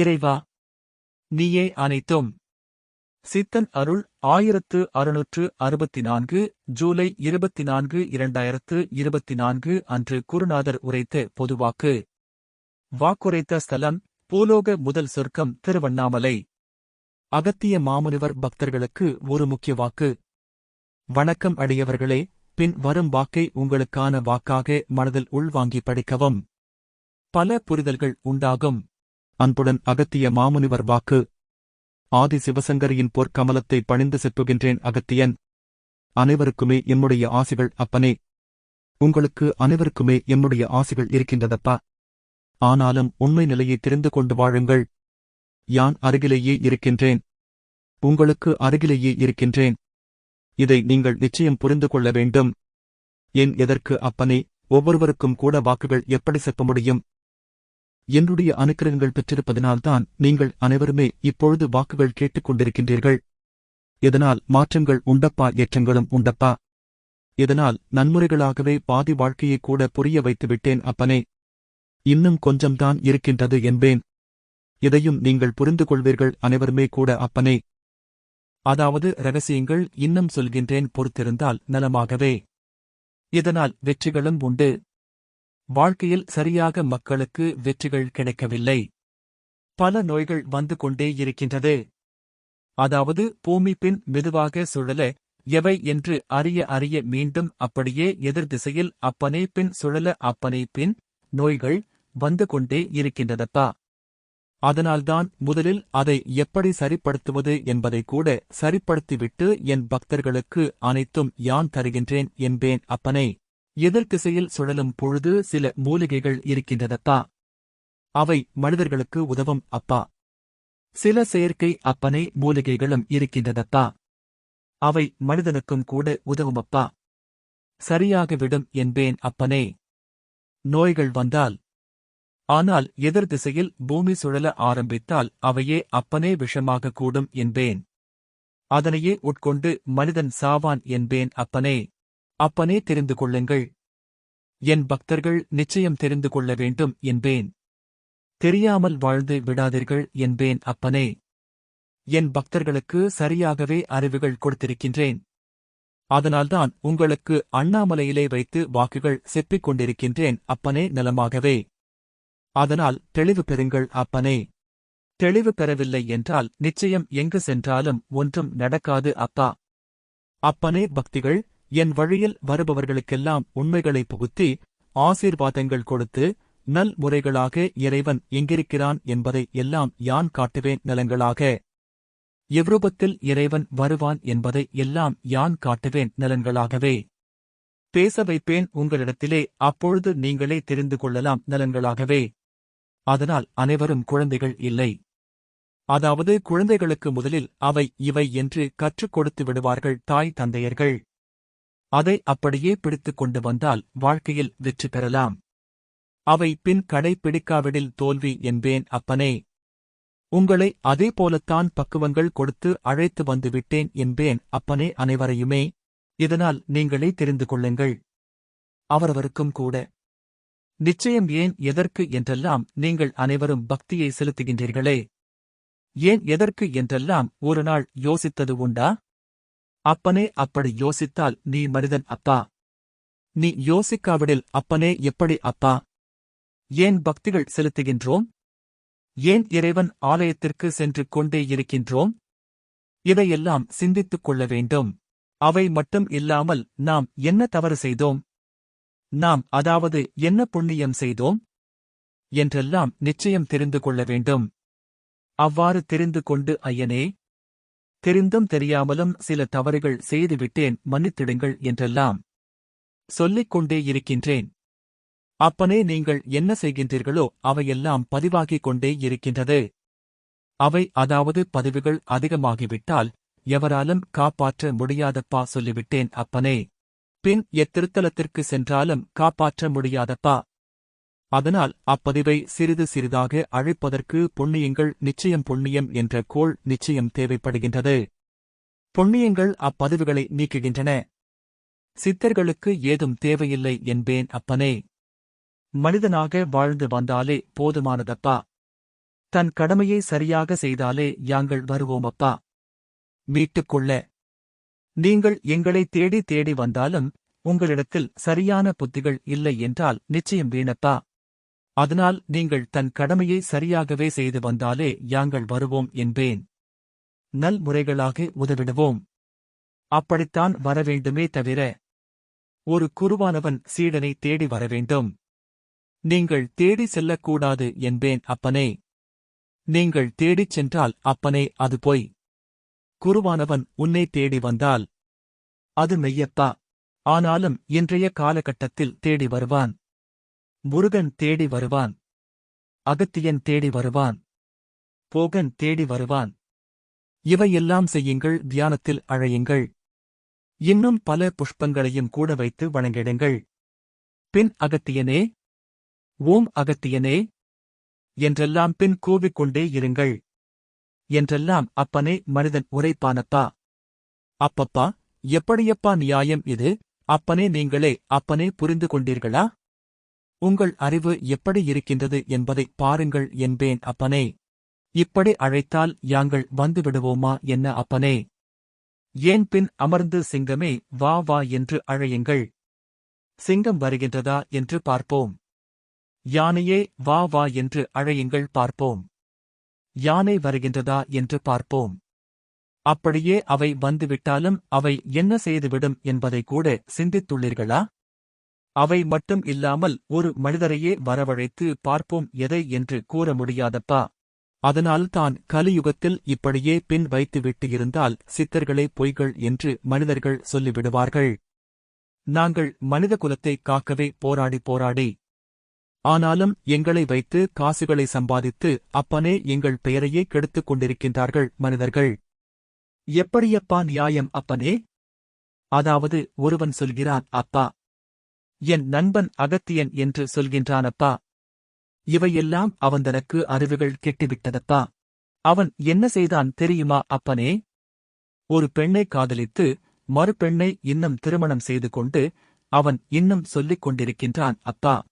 இறைவா நீயே அனைத்தும். சித்தன் அருள் ஆயிரத்து அறுநூற்று அறுபத்தி நான்கு ஜூலை இருபத்தி நான்கு இரண்டாயிரத்து இருபத்தி நான்கு அன்று குருநாதர் உரைத்த பொதுவாக்கு. வாக்குரைத்த ஸ்தலம் பூலோக முதல் சொர்க்கம் திருவண்ணாமலை. அகத்திய மாமுனிவர் பக்தர்களுக்கு ஒரு முக்கிய வாக்கு. வணக்கம் அடியவர்களே பின் வரும் வாக்கை உங்களுக்கான வாக்காக மனதில் உள்வாங்கி படிக்கவும். பல புரிதல்கள் உண்டாகும். அன்புடன் அகத்திய மாமுனிவர் வாக்கு. ஆதி சிவசங்கரியின் பொற்கமலத்தை பணிந்து செப்புகின்றேன் அகத்தியன். அனைவருக்குமே என்னுடைய ஆசிகள் அப்பனே. உங்களுக்கு அனைவருக்குமே என்னுடைய ஆசிகள் இருக்கின்றதப்பா? ஆனாலும் உண்மை நிலையை தெரிந்து கொண்டு வாழுங்கள். யான் அருகிலேயே இருக்கின்றேன். உங்களுக்கு அருகிலேயே இருக்கின்றேன். இதை நீங்கள் நிச்சயம் புரிந்து கொள்ள வேண்டும். என் எதற்கு அப்பனே? ஒவ்வொருவருக்கும் கூட வாக்குகள் எப்படி செப்ப முடியும்? என்னுடைய அனுக்கிரகங்கள் பெற்றிருப்பதனால்தான் நீங்கள் அனைவருமே இப்பொழுது வாக்குகள் கேட்டுக் கொண்டிருக்கின்றீர்கள் இதனால் மாற்றங்கள் உண்டப்பா? ஏற்றங்களும் உண்டப்பா? இதனால் நன்முறைகளாகவே பாதி வாழ்க்கையை கூட புரிய வைத்துவிட்டேன் அப்பனே? இன்னும் கொஞ்சம்தான் இருக்கின்றது என்பேன். இதையும் நீங்கள் புரிந்து கொள்வீர்கள் அனைவருமே கூட அப்பனே. அதாவது ரகசியங்கள் இன்னும் சொல்கின்றேன் பொறுத்திருந்தால் நலமாகவே. இதனால் வெற்றிகளும் உண்டு. வாழ்க்கையில் சரியாக மக்களுக்கு வெற்றிகள் கிடைக்கவில்லை. பல நோய்கள் வந்து கொண்டே இருக்கின்றது. அதாவது பூமி பின் மெதுவாக சுழல எவை என்று அறிய அறிய மீண்டும் அப்படியே எதிர் திசையில் அப்பனே பின் சுழல அப்பனே பின் நோய்கள் வந்து கொண்டே இருக்கின்றதப்பா? அதனால்தான் முதலில் அதை எப்படி சரிப்படுத்துவது என்பதை கூட சரிப்படுத்திவிட்டு என் பக்தர்களுக்கு அனைத்தும் யான் தருகின்றேன் என்பேன் அப்பனே. எதிர்த்திசையில் சுழலும் பொழுது சில மூலிகைகள் இருக்கின்றனப்பா அவை மனிதர்களுக்கு உதவும் அப்பா. சில செயற்கை அப்பனை மூலிகைகளும் இருக்கின்றனப்பா அவை மனிதனுக்கும் கூட உதவுமப்பா சரியாக விடும் என்பேன் அப்பனே. நோய்கள் வந்தால். ஆனால் எதிர் திசையில் பூமி சுழல ஆரம்பித்தால் அவையே அப்பனே விஷமாக கூடும் என்பேன். அதனையே உட்கொண்டு மனிதன் சாவான் என்பேன் அப்பனே. அப்பனே தெரிந்து கொள்ளுங்கள். என் பக்தர்கள் நிச்சயம் தெரிந்து கொள்ள வேண்டும் என்பேன். தெரியாமல் வாழ்ந்து விடாதீர்கள் என்பேன் அப்பனே. என் பக்தர்களுக்கு சரியாகவே அறிவுகள் கொடுத்திருக்கின்றேன். அதனால்தான் உங்களுக்கு அண்ணாமலையிலே வைத்து வாக்குகள் செப்பிக் கொண்டிருக்கின்றேன் அப்பனே நலமாகவே. அதனால் தெளிவு பெறுங்கள் அப்பனே. தெளிவு பெறவில்லை என்றால் நிச்சயம் எங்கு சென்றாலும் ஒன்றும் நடக்காது அப்பா. அப்பனே பக்திகள் என் வழியில் வருபவர்களுக்கெல்லாம் உண்மைகளை புகுத்தி ஆசீர்வாதங்கள் கொடுத்து நல் முறைகளாக இறைவன் எங்கிருக்கிறான் என்பதை எல்லாம் யான் காட்டுவேன் நலன்களாக. எவ்ரூபத்தில் இறைவன் வருவான் என்பதை எல்லாம் யான் காட்டுவேன் நலன்களாகவே. பேச வைப்பேன் உங்களிடத்திலே அப்பொழுது நீங்களே தெரிந்து கொள்ளலாம் நலன்களாகவே. அதனால் அனைவரும் குழந்தைகள் இல்லை. அதாவது குழந்தைகளுக்கு முதலில் அவை இவை என்று கற்றுக் கொடுத்து விடுவார்கள் தாய் தந்தையர்கள். அதை அப்படியே பிடித்துக் கொண்டு வந்தால் வாழ்க்கையில் வெற்றி பெறலாம். அவை பின் கடைப்பிடிக்காவிடில் தோல்வி என்பேன் அப்பனே. உங்களை அதே போலத்தான் பக்குவங்கள் கொடுத்து அழைத்து வந்துவிட்டேன் என்பேன் அப்பனே அனைவரையுமே. இதனால் நீங்களே தெரிந்து கொள்ளுங்கள். அவரவருக்கும் கூட. நிச்சயம் ஏன் எதற்கு என்றெல்லாம் நீங்கள் அனைவரும் பக்தியை செலுத்துகின்றீர்களே. ஏன் எதற்கு என்றெல்லாம் ஒரு நாள் யோசித்தது உண்டா? அப்பனே அப்படி யோசித்தால் நீ மனிதன் அப்பா. நீ யோசிக்காவிடில் அப்பனே எப்படி அப்பா? ஏன் பக்திகள் செலுத்துகின்றோம்? ஏன் இறைவன் ஆலயத்திற்கு சென்று கொண்டே இருக்கின்றோம்? இதையெல்லாம் சிந்தித்துக் கொள்ள வேண்டும். அவை மட்டும் இல்லாமல் நாம் என்ன தவறு செய்தோம்? நாம் அதாவது என்ன புண்ணியம் செய்தோம்? என்றெல்லாம் நிச்சயம் தெரிந்து கொள்ள வேண்டும். அவ்வாறு தெரிந்து கொண்டு ஐயனே தெரிந்தும் தெரியாமலும் சில தவறுகள் செய்துவிட்டேன் மன்னித்திடுங்கள் என்றெல்லாம் சொல்லிக் கொண்டே இருக்கின்றேன். அப்பனே நீங்கள் என்ன செய்கின்றீர்களோ அவையெல்லாம் பதிவாகிக் கொண்டே இருக்கின்றது. அவை அதாவது பதிவுகள் அதிகமாகிவிட்டால் எவராலும் காப்பாற்ற முடியாதப்பா சொல்லிவிட்டேன் அப்பனே. பின் எத்திருத்தலத்திற்கு சென்றாலும் காப்பாற்ற முடியாதப்பா. அதனால் அப்பதிவை சிறிது சிறிதாக அழைப்பதற்கு பொன்னியங்கள் நிச்சயம் புண்ணியம் என்ற கோள் நிச்சயம் தேவைப்படுகின்றது. பொன்னியங்கள் அப்பதிவுகளை நீக்குகின்றன. சித்தர்களுக்கு ஏதும் தேவையில்லை என்பேன் அப்பனே. மனிதனாக வாழ்ந்து வந்தாலே போதுமானதப்பா. தன் கடமையை சரியாக செய்தாலே யாங்கள் வருவோமப்பா. மீட்டுக் கொள்ள. நீங்கள் எங்களை தேடி தேடி வந்தாலும் உங்களிடத்தில் சரியான புத்திகள் இல்லை என்றால் நிச்சயம் வீணப்பா. அதனால் நீங்கள் தன் கடமையை சரியாகவே செய்து வந்தாலே யாங்கள் வருவோம் என்பேன். நல்முறைகளாக உதவிடுவோம். அப்படித்தான் வரவேண்டுமே தவிர ஒரு குருவானவன் சீடனை தேடி வரவேண்டும். நீங்கள் தேடி செல்லக்கூடாது என்பேன் அப்பனே. நீங்கள் தேடிச் சென்றால் அப்பனே அது பொய். குருவானவன் உன்னை தேடி வந்தால் அது மெய்யப்பா. ஆனாலும் இன்றைய காலகட்டத்தில் தேடி வருவான். முருகன் தேடி வருவான். அகத்தியன் தேடி வருவான். போகன் தேடி வருவான். இவையெல்லாம் செய்யுங்கள் தியானத்தில் அழையுங்கள். இன்னும் பல புஷ்பங்களையும் கூட வைத்து வணங்கிடுங்கள். பின் அகத்தியனே ஓம் அகத்தியனே என்றெல்லாம் பின் கூவிக்கொண்டே இருங்கள். என்றெல்லாம் அப்பனே மனிதன் உரைப்பானப்பா. அப்பப்பா எப்படியப்பா நியாயம் இது? அப்பனே நீங்களே அப்பனே புரிந்து கொண்டீர்களா? உங்கள் அறிவு எப்படி இருக்கின்றது என்பதை பாருங்கள் என்பேன் அப்பனே. இப்படி அழைத்தால் யாங்கள் வந்து விடுவோமா என்ன அப்பனே? ஏன் பின் அமர்ந்து சிங்கமே வா வா என்று அழையுங்கள். சிங்கம் வருகின்றதா என்று பார்ப்போம். யானையே வா வா என்று அழையுங்கள் பார்ப்போம். யானை வருகின்றதா என்று பார்ப்போம். அப்படியே அவை வந்துவிட்டாலும் அவை என்ன செய்துவிடும் என்பதை கூட சிந்தித்துள்ளீர்களா? அவை மட்டும் இல்லாமல் ஒரு மனிதரையே வரவழைத்து பார்ப்போம் எதை என்று கூற முடியாதப்பா. அதனால் தான் கலியுகத்தில் இப்படியே பின் வைத்துவிட்டு இருந்தால் சித்தர்களே பொய்கள் என்று மனிதர்கள் சொல்லிவிடுவார்கள். நாங்கள் மனித குலத்தை காக்கவே போராடி போராடி. ஆனாலும் எங்களை வைத்து காசுகளை சம்பாதித்து அப்பனே எங்கள் பெயரையே கெடுத்துக் கொண்டிருக்கின்றார்கள் மனிதர்கள். எப்படியப்பா நியாயம் அப்பனே? அதாவது ஒருவன் சொல்கிறான் அப்பா என் நண்பன் அகத்தியன் என்று சொல்கின்றானப்பா. இவையெல்லாம் அவந்தனக்கு அறிவுகள் கெட்டுவிட்டதப்பா. அவன் என்ன செய்தான் தெரியுமா அப்பனே? ஒரு பெண்ணை காதலித்து மறுபெண்ணை இன்னும் திருமணம் செய்து கொண்டு அவன் இன்னும் சொல்லிக் கொண்டிருக்கின்றான் அப்பா.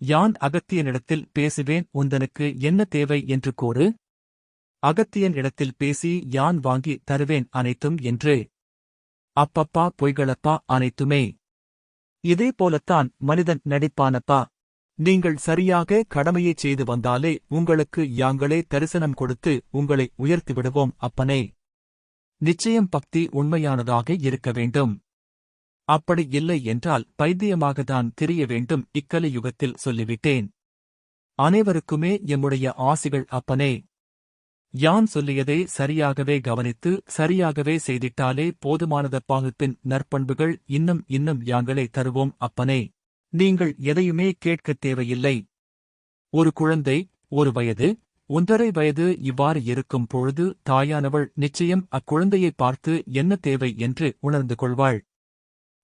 யான் அகத்தியனிடத்தில் பேசுவேன் உந்தனுக்கு என்ன தேவை என்று கூறு? அகத்தியன் இடத்தில் பேசி யான் வாங்கி தருவேன் அனைத்தும் என்று. அப்பப்பா பொய்களப்பா அனைத்துமே. இதே போலத்தான் மனிதன் நடிப்பானப்பா. நீங்கள் சரியாக கடமையைச் செய்து வந்தாலே உங்களுக்கு யாங்களே தரிசனம் கொடுத்து உங்களை உயர்த்தி விடுவோம் அப்பனே. நிச்சயம் பக்தி உண்மையானதாக இருக்க வேண்டும். அப்படி இல்லை என்றால் பைத்தியமாகத்தான் தெரிய வேண்டும் இக்கலி யுகத்தில் சொல்லிவிட்டேன். அனைவருக்குமே எம்முடைய ஆசிகள் அப்பனே. யான் சொல்லியதை சரியாகவே கவனித்து சரியாகவே செய்திட்டாலே போதுமானதப்பாகத்தின் நற்பண்புகள் இன்னும் இன்னும் யாங்களே தருவோம் அப்பனே. நீங்கள் எதையுமே கேட்கத் தேவையில்லை. ஒரு குழந்தை ஒரு வயது ஒன்றரை வயது இவ்வாறு இருக்கும் பொழுது தாயானவள் நிச்சயம் அக்குழந்தையை பார்த்து என்ன தேவை என்று உணர்ந்து கொள்வாள்.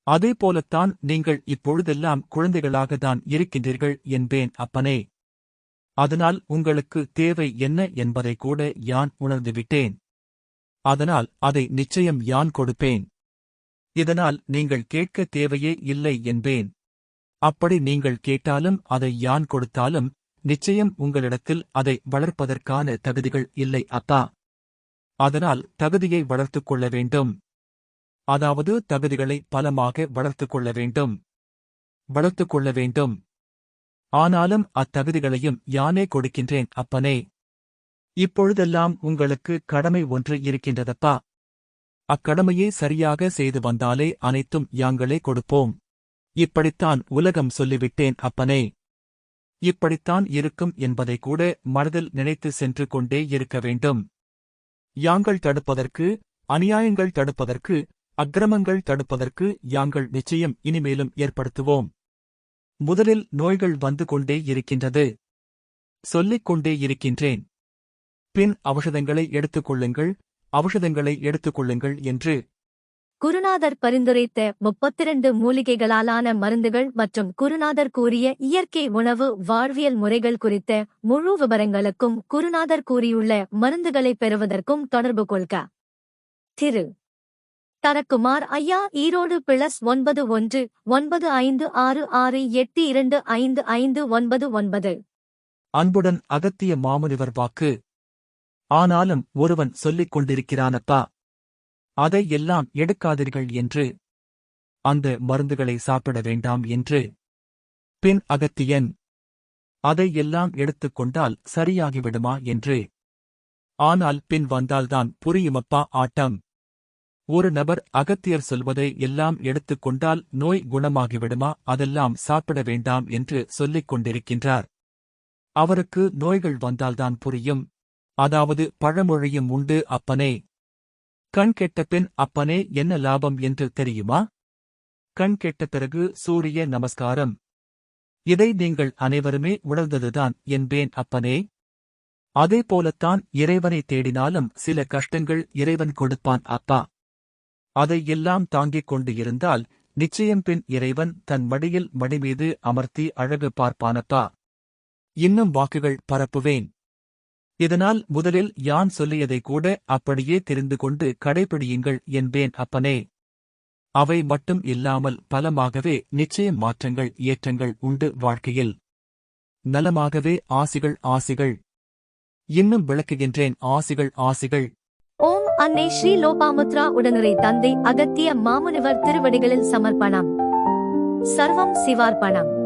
அதே போலத்தான் நீங்கள் இப்பொழுதெல்லாம் குழந்தைகளாகத்தான் இருக்கின்றீர்கள் என்பேன் அப்பனே. அதனால் உங்களுக்கு தேவை என்ன என்பதை கூட யான் உணர்ந்துவிட்டேன். அதனால் அதை நிச்சயம் யான் கொடுப்பேன். இதனால் நீங்கள் கேட்க தேவையே இல்லை என்பேன். அப்படி நீங்கள் கேட்டாலும் அதை யான் கொடுத்தாலும் நிச்சயம் உங்களிடத்தில் அதை வளர்ப்பதற்கான தகுதிகள் இல்லை அப்பா. அதனால் தகுதியை வளர்த்துக் கொள்ள வேண்டும். அதாவது தகுதிகளை பலமாக வளர்த்துக் கொள்ள வேண்டும். வளர்த்துக் கொள்ள வேண்டும். ஆனாலும் அத்தகுதிகளையும் யானே கொடுக்கின்றேன் அப்பனே. இப்பொழுதெல்லாம் உங்களுக்கு கடமை ஒன்று இருக்கின்றதப்பா? அக்கடமையை சரியாக செய்து வந்தாலே அனைத்தும் யாங்களே கொடுப்போம். இப்படித்தான் உலகம் சொல்லிவிட்டேன் அப்பனே. இப்படித்தான் இருக்கும் என்பதை கூட மனதில் நினைத்து சென்று கொண்டே இருக்க வேண்டும். யாங்கள் தடுப்பதற்கு அநியாயங்கள் தடுப்பதற்கு அக்கிரமங்கள் தடுப்பதற்கு யாங்கள் நிச்சயம் இனிமேலும் ஏற்படுத்துவோம். முதலில் நோய்கள் வந்து கொண்டே இருக்கின்றது. சொல்லிக் கொண்டே இருக்கின்றேன். பின் ஔஷதங்களை அவஷதங்களை ஔஷதங்களை எடுத்துக்கொள்ளுங்கள் என்று. குருநாதர் பரிந்துரைத்த முப்பத்திரண்டு மூலிகைகளாலான மருந்துகள் மற்றும் குருநாதர் கூறிய இயற்கை உணவு வாழ்வியல் முறைகள் குறித்த முழு விவரங்களுக்கும் குருநாதர் கூறியுள்ள மருந்துகளை பெறுவதற்கும் தொடர்பு கொள்க. திரு. தரக்குமார் ஐயா ஈரோடு பிளஸ் ஒன்பது ஒன்று ஒன்பது ஐந்து ஆறு ஆறு எட்டு இரண்டு ஐந்து ஐந்து ஒன்பது ஒன்பது. அன்புடன் அகத்திய மாமுனிவர் வாக்கு. ஆனாலும் ஒருவன் சொல்லிக் கொண்டிருக்கிறானப்பா. அதை எல்லாம் எடுக்காதீர்கள் என்று. அந்த மருந்துகளை சாப்பிட வேண்டாம் என்று. பின் அகத்தியன் அதை எல்லாம் எடுத்துக் கொண்டால் சரியாகிவிடுமா என்று. ஆனால் பின் வந்தால்தான் புரியுமப்பா ஆட்டம். ஒரு நபர் அகத்தியர் சொல்வதை எல்லாம் எடுத்துக் கொண்டால் நோய் குணமாகிவிடுமா? அதெல்லாம் சாப்பிட வேண்டாம் என்று சொல்லிக் கொண்டிருக்கின்றார். அவருக்கு நோய்கள் வந்தால்தான் புரியும். அதாவது பழமொழியும் உண்டு அப்பனே. கண் கெட்ட பின் அப்பனே என்ன லாபம் என்று தெரியுமா? கண் கெட்ட பிறகு சூரிய நமஸ்காரம். இதை நீங்கள் அனைவருமே உணர்ந்ததுதான் என்பேன் அப்பனே. அதே போலத்தான் இறைவனை தேடினாலும் சில கஷ்டங்கள் இறைவன் கொடுப்பான் அப்பா. அதை எல்லாம் தாங்கிக் கொண்டு இருந்தால் நிச்சயம் பின் இறைவன் தன் மடியில் மடி மீது அமர்த்தி அழகு பார்ப்பானப்பா. இன்னும் வாக்குகள் பரப்புவேன். இதனால் முதலில் யான் சொல்லியதை கூட அப்படியே தெரிந்து கொண்டு கடைபிடியுங்கள் என்பேன் அப்பனே. அவை மட்டும் இல்லாமல் பலமாகவே நிச்சயம் மாற்றங்கள் ஏற்றங்கள் உண்டு வாழ்க்கையில். நலமாகவே ஆசிகள் ஆசிகள். இன்னும் விளக்குகின்றேன் ஆசிகள் ஆசிகள். அன்னை ஸ்ரீ லோபாமுத்ரா உடனரை தந்தை அகத்திய மாமுனிவர் திருவடிகளில் சமர்ப்பணம். சர்வம் சிவார்ப்பணம்.